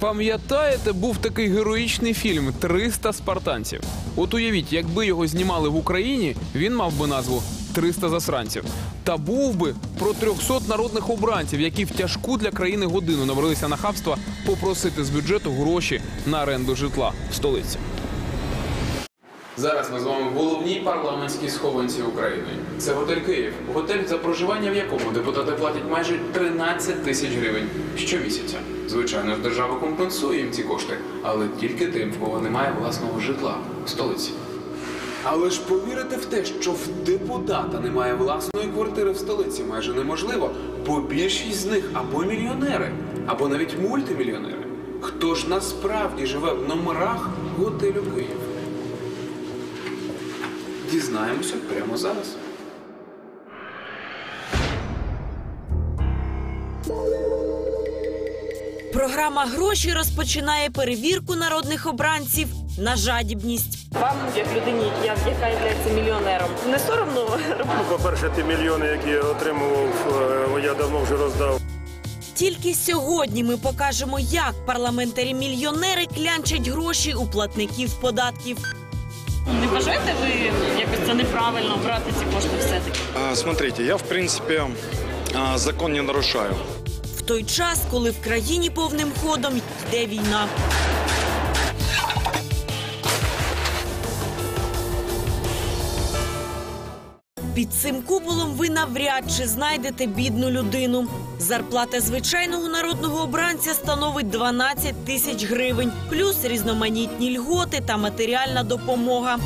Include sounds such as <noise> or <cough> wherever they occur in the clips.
Пам'ятаєте, був такий героїчний фільм «300 спартанців. От уявіть, якби його знімали в Україні, він мав би назву «300 засранців. Та був би про 300 народних обранців, які в тяжку для країни годину набралися нахабства попросити з бюджету гроші на оренду житла в столиці. Зараз ми з вами в головній парламентській схованці України. Це готель Київ. Готель, за проживання в якому депутати платять майже 13 тисяч гривень щомісяця. Звичайно ж, держава компенсує їм ці кошти, але тільки тим, в кого немає власного житла в столиці. Але ж повірити в те, що в депутата немає власної квартири в столиці, майже неможливо, бо більшість з них або мільйонери, або навіть мультимільйонери. Хто ж насправді живе в номерах готелю Київ? Дізнаємося прямо зараз. Програма гроші розпочинає перевірку народних обранців на жадібність. Вам, як людині, яка є мільйонером, не соромно Ну, по-перше, ті мільйони, які я отримував, е, я давно вже роздав. Тільки сьогодні ми покажемо, як парламентарі-мільйонери клянчать гроші у платників податків. Не вважаєте ви якось це неправильно брати ці кошти все-таки? А, Смотрите, я в принципе а, закон не нарушаю. Той час, коли в країні повним ходом йде війна. Під цим куполом ви навряд чи знайдете бідну людину. Зарплата звичайного народного обранця становить 12 тисяч гривень, плюс різноманітні льготи та матеріальна допомога.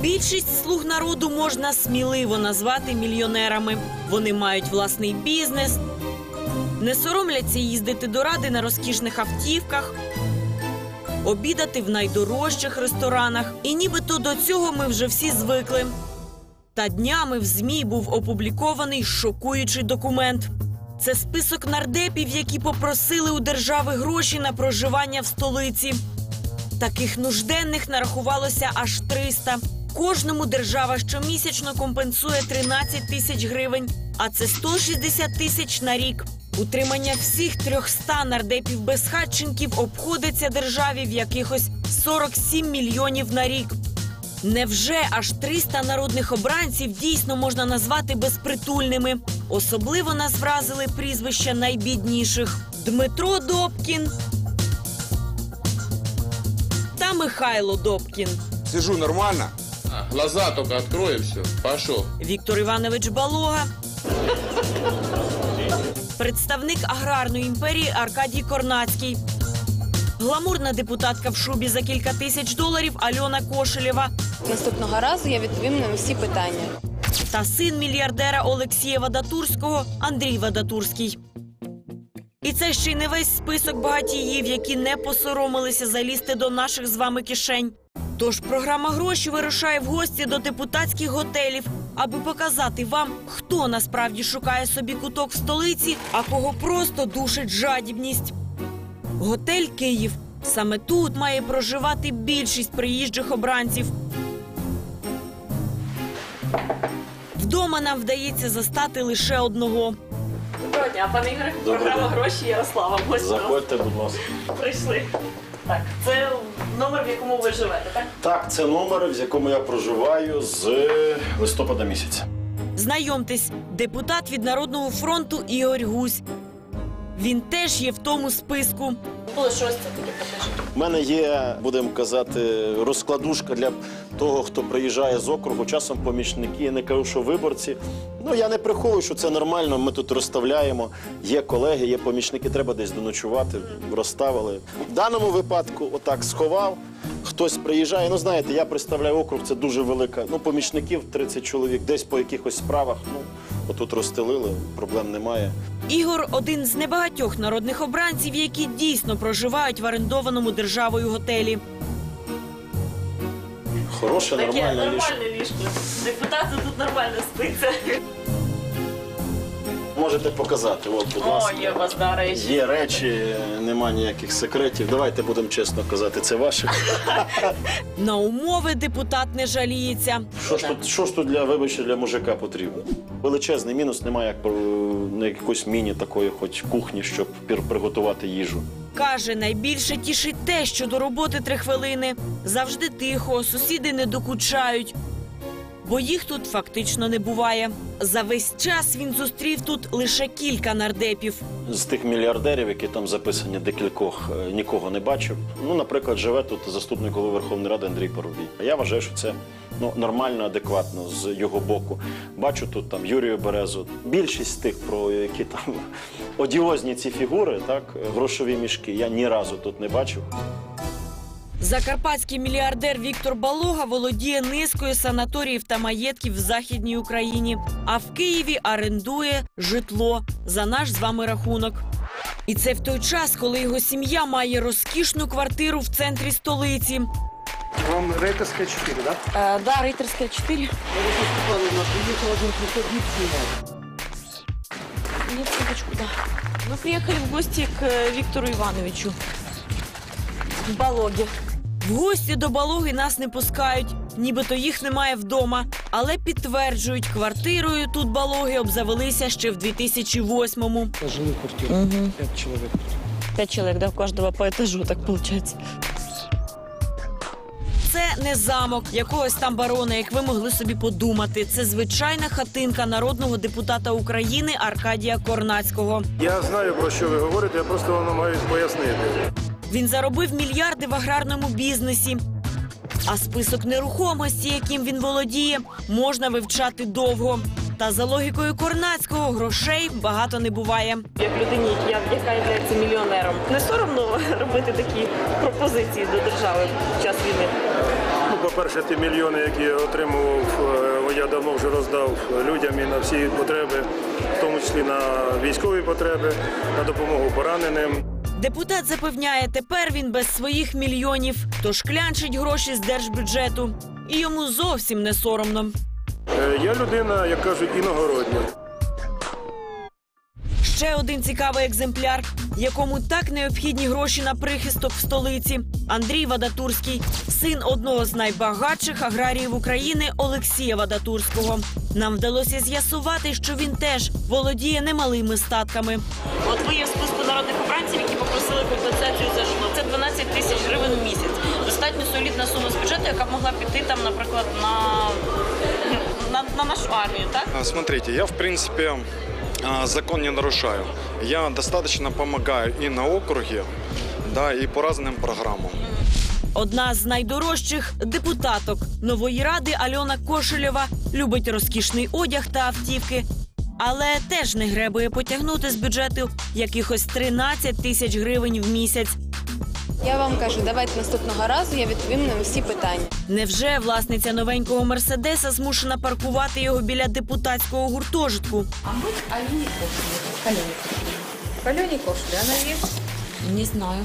Більшість слуг народу можна сміливо назвати мільйонерами. Вони мають власний бізнес, не соромляться їздити до ради на розкішних автівках, обідати в найдорожчих ресторанах. І нібито до цього ми вже всі звикли. Та днями в ЗМІ був опублікований шокуючий документ. Це список нардепів, які попросили у держави гроші на проживання в столиці. Таких нужденних нарахувалося аж 300. Кожному держава щомісячно компенсує 13 тисяч гривень, а це 160 тисяч на рік. Утримання всіх 300 нардепів безхатченків обходиться державі в якихось 47 мільйонів на рік. Невже аж 300 народних обранців дійсно можна назвати безпритульними? Особливо нас вразили прізвища найбідніших: Дмитро Добкін та Михайло Добкін. Сижу нормально. Глаза только открой и все. Пошел. Віктор Іванович Балога. Представник аграрної імперії Аркадій Корнацький. Гламурна депутатка в шубі за кілька тисяч доларів Альона Кошелєва Наступного разу я відповім на всі питання. та син мільярдера Олексія Вадатурського Андрій Вадатурський. І це ще й не весь список багатіїв, які не посоромилися залізти до наших з вами кишень. Тож програма гроші вирушає в гості до депутатських готелів, аби показати вам, хто насправді шукає собі куток в столиці, а кого просто душить жадібність. Готель Київ. Саме тут має проживати більшість приїжджих обранців. Вдома нам вдається застати лише одного. Доброго дня, пане Ігоре. Програма гроші Ярослава. Ось. Заходьте, будь ласка. Прийшли. Так, це номер, в якому ви живете, так? Так, це номер, в якому я проживаю з листопада місяця. Знайомтесь, депутат від Народного фронту Ігор Гусь. Він теж є в тому списку. Було щось це таке. У мене є, будемо казати, розкладушка для того, хто приїжджає з округу, часом помічники. Я не кажу, що виборці. Ну я не приховую, що це нормально. Ми тут розставляємо. Є колеги, є помічники, треба десь доночувати. Розставили. В даному випадку, отак сховав. Хтось приїжджає. Ну знаєте, я представляю округ, це дуже велика. Ну, помічників 30 чоловік, десь по якихось справах. Ну отут розстелили, проблем немає. Ігор один з небагатьох народних обранців, які дійсно проживають в орендованому державою готелі. Хороше, Таке нормальне ліжко. нормальне ліжко. Депутати тут нормально спиться. Можете показати. От, будь О, ласка. є у вас да, речі. Є речі, нема ніяких секретів. Давайте будемо чесно казати, це ваше. На умови депутат не жаліється. Що ж тут, що ж тут для вибачте, для мужика потрібно? Величезний мінус, немає як про- на якоїсь міні такої, хоч кухні, щоб пір- приготувати їжу. Каже, найбільше тішить те, що до роботи три хвилини. Завжди тихо, сусіди не докучають. Бо їх тут фактично не буває. За весь час він зустрів тут лише кілька нардепів. З тих мільярдерів, які там записані, декількох е, нікого не бачив. Ну, наприклад, живе тут заступник голови Верховної Ради Андрій Парубій. Я вважаю, що це ну, нормально, адекватно з його боку. Бачу тут там Юрію Березу. Більшість тих, про які там <laughs> одіозні ці фігури, так, грошові мішки, я ні разу тут не бачив. Закарпатський мільярдер Віктор Балога володіє низкою санаторіїв та маєтків в Західній Україні, а в Києві орендує житло за наш з вами рахунок. І це в той час, коли його сім'я має розкішну квартиру в центрі столиці. Вам рейтерская 4, да? Е, да, рейтерська 4. Нет, секундочку, да. Мы приехали в гости к э, Виктору Ивановичу. В Балоге. В гості до балоги нас не пускають, нібито їх немає вдома, але підтверджують, квартирою тут балоги обзавелися ще в 2008-му. Жилую квартиру. Угу. Пять человек. Пять человек, да, у каждого по этажу, так получается. Це не замок якогось там барона, як ви могли собі подумати. Це звичайна хатинка народного депутата України Аркадія Корнацького. Я знаю про що ви говорите, я просто вам намагаюсь пояснити. Він заробив мільярди в аграрному бізнесі. А список нерухомості, яким він володіє, можна вивчати довго. Та за логікою Корнацького грошей багато не буває. Як людині, я- яка є мільйонером, не соромно <laughs> робити такі пропозиції до держави під час війни. Ну, по-перше, ті мільйони, які я отримував, е, я давно вже роздав людям і на всі потреби, в тому числі на військові потреби, на допомогу пораненим. Депутат запевняє, тепер він без своїх мільйонів, тож клянчить гроші з держбюджету. І йому зовсім не соромно. Е, Я людина, як кажуть, іногородня. Ще один цікавий екземпляр, якому так необхідні гроші на прихисток в столиці. Андрій Вадатурський, син одного з найбагатших аграріїв України Олексія Вадатурського. Нам вдалося з'ясувати, що він теж володіє немалими статками. От ви є в списку народних обранців, які попросили компенсацію за житло. Це 12 тисяч гривень у місяць. Достатньо солідна сума з бюджету, яка б могла піти там, наприклад, на, на, на нашу армію, так? Смотрите, я в принципе а, закон не нарушаю. Я достаточно помогаю и на округе, да, и по разным программам. Одна з найдорожчих депутаток нової ради Альона Кошельова любить розкішний одяг та автівки, але теж не гребує потягнути з бюджету якихось 13 тисяч гривень в місяць. Я вам кажу, давайте наступного разу я відповім на всі питання. Невже власниця новенького мерседеса змушена паркувати його біля депутатського гуртожитку? Алене Кошель, она есть? Не знаю.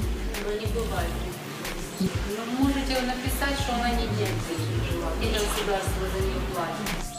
Вы можете написать, что она не деньги жила, и государство за нее платит.